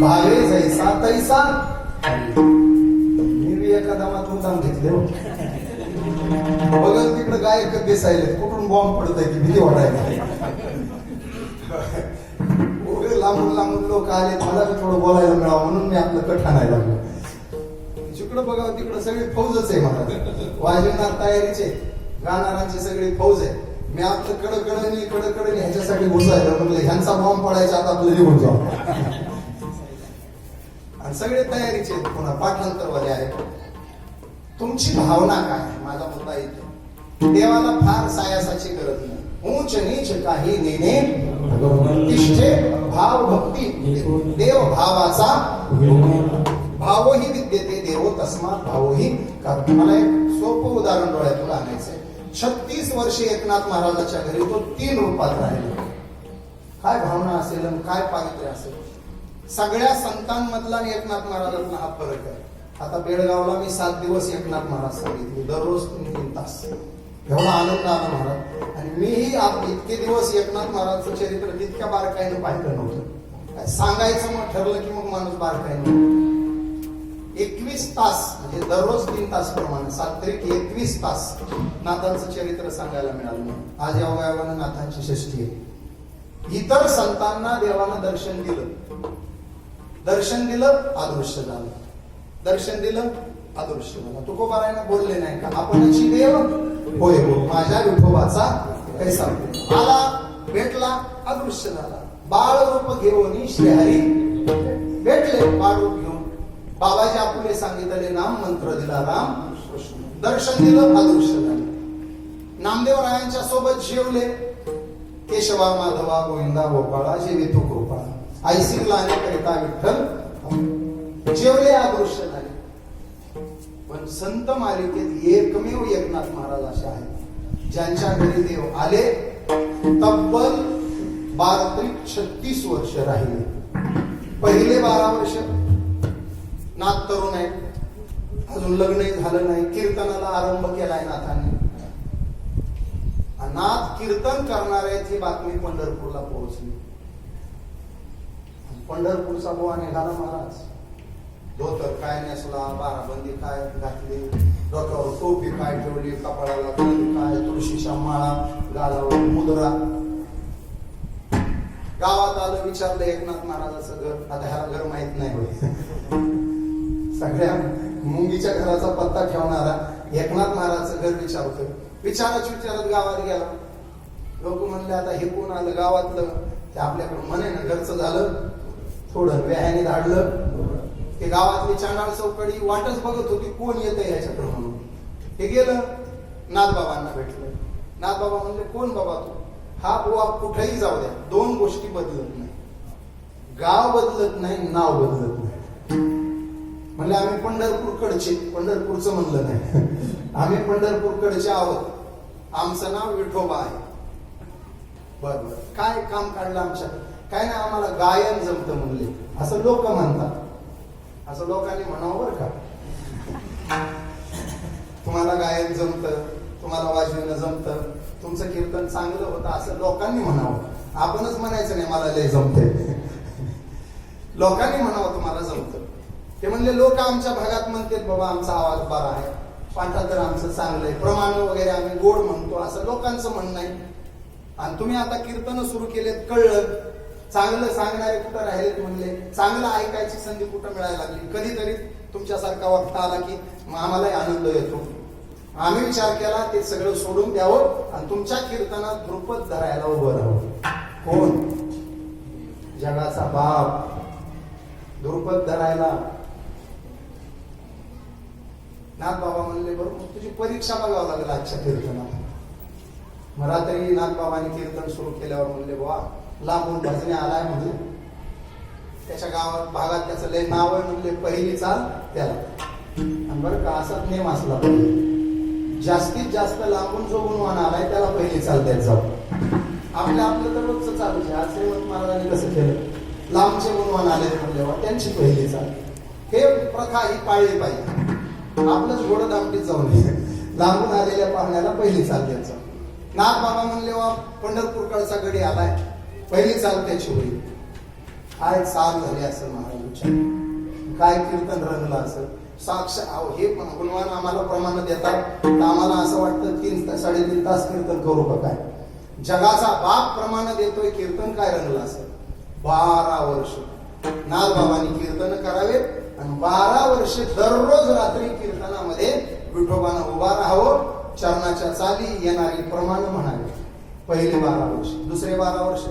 भावे जैसा तैसा। मी बी एका दमातून जाऊन घेतले हो. तिकडे काय एकच दिसायले. कुठून बॉम्ब पडत आहे की भीती वाटायला. उगे लांबून लांबून लोक आले. मला थोडं बोलायला मिळावं म्हणून मी आपलं कट आणायला लागलो. जिकडं बघावं तिकडं सगळी फौजच आहे मला. वाजवणार तयारीचे. गाणारांची सगळी फौज आहे. मी आपलं कडकडणी कडकडणी ह्याच्यासाठी घुसायला म्हटलं म्हणजे ह्यांचा बॉम्ब पडायचा आता आपलं निघून जाऊ. आणि सगळे तयारीचे आहेत. पुन्हा पाठांतरवाले आहेत. तुमची भावना काय आहे? माझा मुद्दा येतो देवाला फार सायासाची गरज नाही. उंच नीच काही नेणे भाव भक्ती देव भावाचा भावही विद्यते. देव तस्मात भावही. का तुम्हाला एक सोपं उदाहरण डोळ्यातून आणायचंय. छत्तीस वर्षे एकनाथ महाराजाच्या घरी तो तीन रूपात राहिला. काय भावना असेल आणि काय पावित्र्य असेल? सगळ्या संतांमधला आणि एकनाथ महाराजांना हा फरक आहे. आता बेळगावला मी सात दिवस एकनाथ महाराज सांगितले. दररोज तीन तास. एवढा आनंद आला महाराज. आणि मीही इतके दिवस एकनाथ महाराजचं चरित्र तितक्या बारकाईनं पाहिलं नव्हतं. सांगायचं मग ठरलं की मग माणूस बारकाईनं. एकवीस तास म्हणजे दररोज तीन तास प्रमाणे सात तरी एकवीस तास नाथांचं चरित्र सांगायला मिळालं म्हणून. आज या वयावानं नाथांची षष्टी आहे. इतर संतांना देवानं दर्शन दिलं. दर्शन दिलं अदृश्य झालं. दर्शन दिलं अदृश्य झालं. तुकोबारायनं बोलले नाही का आपण अशी देव? होय हो. माझ्या विठोबाचा कैसा आला भेटला अदृश्य झाला. बाळ रूप घेऊन श्रीहरी भेटले बाळ रूप घेऊन बाबाजी आपुले सांगितले नाम मंत्र दिला राम दर्शन दिलं अदृश्य झालं. नामदेव सोबत जेवले. केशवा माधवा गोविंदा गोपाळा जेवी तू गोपाळा. आईसिंगला आणि करिता विठ्ठल? जेवले अदृश्य झाले. पण संत मालिकेत एकमेव एकनाथ महाराज असे आहेत. ज्यांच्या घरी देव आले तब्बल बारा ते छत्तीस वर्ष राहिले. पहिले बारा वर्ष नाथ तरुण आहेत अजून लग्नही झालं नाही. कीर्तनाला आरंभ केलाय नाथाने. नाथ कीर्तन करणाऱ्याची बातमी पंढरपूरला पोहोचली. पंढरपूरचा बोवा निघाला महाराज. धोतर काय नेसला बाराबंदी काय घातली डोक्यावर टोपी काय ठेवली कपाळाला काय तुळशीच्या माळा गालावर मुद्रा. गावात आलं विचारलं एकनाथ महाराजाचं घर. आता ह्याला घर माहीत नाही. सगळ्या मुंगीच्या घराचा पत्ता ठेवणारा एकनाथ महाराजचं घर विचारतो विचारच विचारत गावात गेला. लोक म्हणले आता हे कोण आलं गावातलं? ते आपल्याकडे म्हणे ना घरचं झालं. थोडं व्याहाने धाडलं. ते गावातली चांडाळ चौकडी वाटच बघत होती कोण येत याच्याकडे म्हणून. हे गेलं. नाथबाबांना भेटलं. नाथबाबा म्हणले कोण बाबा तू? हा बुवा कुठेही जाऊ द्या. दोन गोष्टी बदलत नाही. गाव बदलत नाही नाव बदलत म्हणले आम्ही पंढरपूरकडचे पंढरपूरचं म्हणलं नाही. आम्ही पंढरपूरकडचे आहोत. आमचं नाव विठोबा आहे. बर बर. काय काम काढलं आमच्या? काय नाही आम्हाला गायन जमतं म्हणले. असं लोक म्हणतात. असं लोकांनी म्हणावं बरं का? तुम्हाला गायन जमतं तुम्हाला वाजविणं जमतं तुमचं कीर्तन चांगलं होतं असं लोकांनी म्हणावं. आपणच म्हणायचं नाही मला लय जमते लोकांनी म्हणावं तुम्हाला जमतं. ते म्हणले लोक आमच्या भागात म्हणतात बाबा आमचा आवाज बरा आहे. पाठांतर आमचं चांगलं आहे. प्रमाण वगैरे आम्ही गोड म्हणतो. असं लोकांचं म्हणणं आहे. आणि तुम्ही आता कीर्तन सुरू केलेत कळलं. चांगलं सांगणारे कुठं राहिलेत म्हणले. चांगलं ऐकायची संधी कुठं मिळायला लागली? कधीतरी तुमच्यासारखा वक्ता आला की मग आम्हालाही आनंद येतो. आम्ही विचार केला ते सगळं सोडून द्यावं आणि तुमच्या कीर्तनात ध्रुपद धरायला उभं राहावं. कोण? जगाचा बाप. ध्रुपद धरायला नाथ बाबा म्हणले बरोबर तुझी परीक्षा बघावं लागेल आजच्या कीर्तनात. मग रात्री नाथ बाबांनी कीर्तन सुरू केल्यावर म्हणले बाबा लांबून भजने आलाय म्हणजे त्याच्या गावात भागात त्याचं लय नाव आहे म्हणले पहिली चाल त्याला. आणि बरं का असाच नेम असला. जास्तीत जास्त लांबून जो गुणवान आलाय त्याला पहिली चाल द्यायला जाऊ आपल्या आपलं तर रोजचं चालू आहे. आज श्रीमंत महाराजांनी कसं केलं? लांबचे गुणवान आले म्हणले बा त्यांची पहिली चाल. हे प्रथा ही पाळली पाहिजे. आपलंच घोडं दापटीत जाऊन लांबून आलेल्या पाहण्याला पहिली चाल द्यायचं. नाथ बाबा म्हणले वा पंढरपूरकडचा गडी आलाय. पहिली चाल त्याची होईल. काय चाल झाली असं महाराज विचार काय कीर्तन रंगलं असं साक्ष अहो, हे पण गुणवान आम्हाला प्रमाण देतात. तर आम्हाला असं वाटतं तीन तास साडेतीन तास कीर्तन करू का काय? जगाचा बाप प्रमाण देतोय कीर्तन काय रंगलं असं बारा वर्ष. नाथ बाबांनी कीर्तन करावे आणि बारा वर्षे दररोज रात्री कीर्तनामध्ये विठोबानं उभा राहावं चरणाच्या चाली येणारी प्रमाण म्हणावे. पहिले बारा वर्ष दुसरे बारा वर्ष.